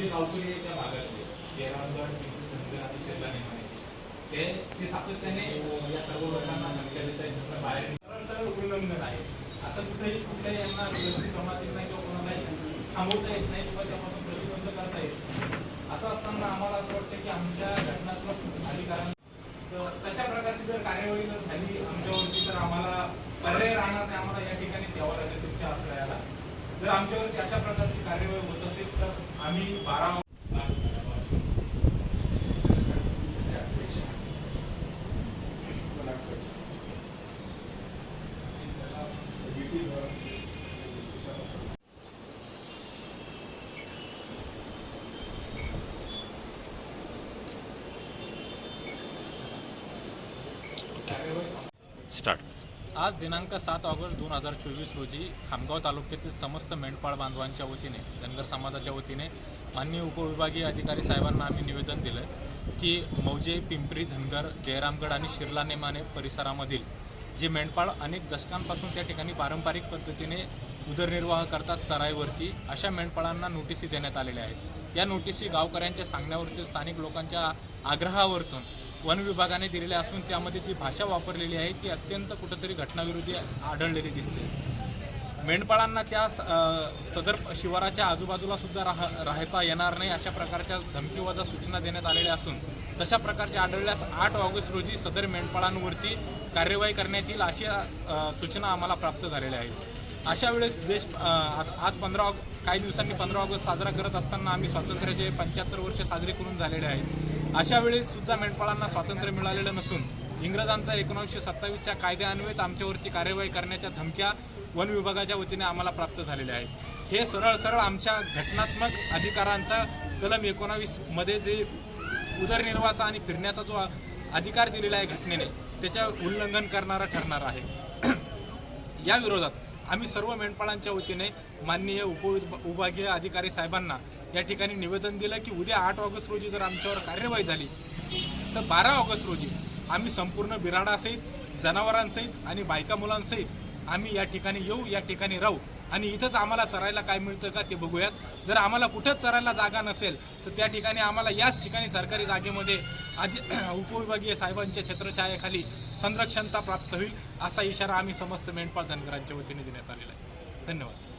जे गावकरी त्या भागातले जयरामगड धनगर आणि शेरला ते ते सातत्याने या सर्व लोकांना धमक्या देत आहेत बाहेर सर्व उल्लंघन आहे असं कुठेही कुठल्याही यांना व्यवस्थित जमात येत नाही किंवा कोणालाही थांबवता येत नाही किंवा त्यापासून प्रतिबंध करता येत असं असताना आम्हाला असं वाटतं की आमच्या घटनात्मक अधिकारांना तशा प्रकारची जर कार्यवाही जर झाली आमच्यावरती तर आम्हाला पर्याय राहणार नाही. आम्हाला या ठिकाणीच यावं लागेल तुमच्या आश्रयाला. जर आमच्यावरती अशा प्रकारची कार्यवाही होत असेल तर आम्ही बारा कार्यवाही स्टार्ट आज दिनांक सात ऑगस्ट दोन हजार चोवीस रोजी खामगाव तालुक्यातील समस्त मेंढपाळ बांधवांच्या वतीने धनगर समाजाच्या वतीने माननीय उपविभागीय अधिकारी साहेबांना आम्ही निवेदन दिलं की मौजे पिंपरी धनगर जयरामगड आणि शिरला नेमाने परिसरामधील जे मेंढपाळ अनेक दशकांपासून त्या ठिकाणी पारंपरिक पद्धतीने उदरनिर्वाह करतात चराईवरती अशा मेंढपाळांना नोटिसी देण्यात आलेल्या आहेत. या नोटिसी गावकऱ्यांच्या सांगण्यावरती स्थानिक लोकांच्या आग्रहावरतून वन विभागाने दिलेल्या असून त्यामध्ये जी भाषा वापरलेली आहे ती अत्यंत कुठंतरी घटनाविरोधी आढळलेली दिसते. मेंढपाळांना त्या स- सदर शिवाराच्या आजूबाजूला सुद्धा राह राहता येणार नाही अशा प्रकारच्या धमकीवजा सूचना देण्यात आलेल्या असून तशा प्रकारचे आढळल्यास आठ ऑगस्ट रोजी सदर मेंढपाळांवरती कार्यवाही करण्यात येईल अशी सूचना आम्हाला प्राप्त झालेल्या आहेत अशा वेळेस देश आज- आज पंधरा ऑग काही दिवसांनी पंधरा ऑगस्ट साजरा करत असताना आम्ही स्वातंत्र्याचे पंच्याहत्तर वर्ष साजरे करून झालेले आहेत. अशा वेळेस सुद्धा मेंढपाळांना स्वातंत्र्य मिळालेलं नसून इंग्रजांचा एकोणीसशे सत्तावीसच्या कायद्यान्वयेच आमच्यावरती कार्यवाही करण्याच्या धमक्या वन विभागाच्या वतीने आम्हाला प्राप्त झालेल्या आहेत. हे सरळ सरळ आमच्या घटनात्मक अधिकारांचा कलम एकोणावीसमध्ये जे उदरनिर्वाहाचा आणि फिरण्याचा जो अधिकार दिलेला आहे घटनेने त्याच्या उल्लंघन करणारा ठरणार आहे. या विरोधात आम्ही सर्व मेंढपाळांच्या वतीने माननीय उपविभागीय अधिकारी साहेबांना या ठिकाणी निवेदन दिलं की उद्या आठ ऑगस्ट रोजी जर आमच्यावर कार्यवाही झाली तर बारा ऑगस्ट रोजी आम्ही संपूर्ण बिराडासहित जनावरांसहित आणि बायका मुलांसहित आम्ही या ठिकाणी येऊ या ठिकाणी राहू. आणि इथंच आम्हाला चरायला काय मिळतं का ते बघूयात. जर आम्हाला कुठंच चरायला जागा नसेल तर त्या ठिकाणी आम्हाला याच ठिकाणी सरकारी जागेमध्ये आधी उपविभागीय साहेबांच्या छत्रछायाखाली संरक्षणता प्राप्त होईल असा इशारा आम्ही समस्त मेंढपाळ धनगरांच्या वतीने देण्यात आलेला आहे. धन्यवाद.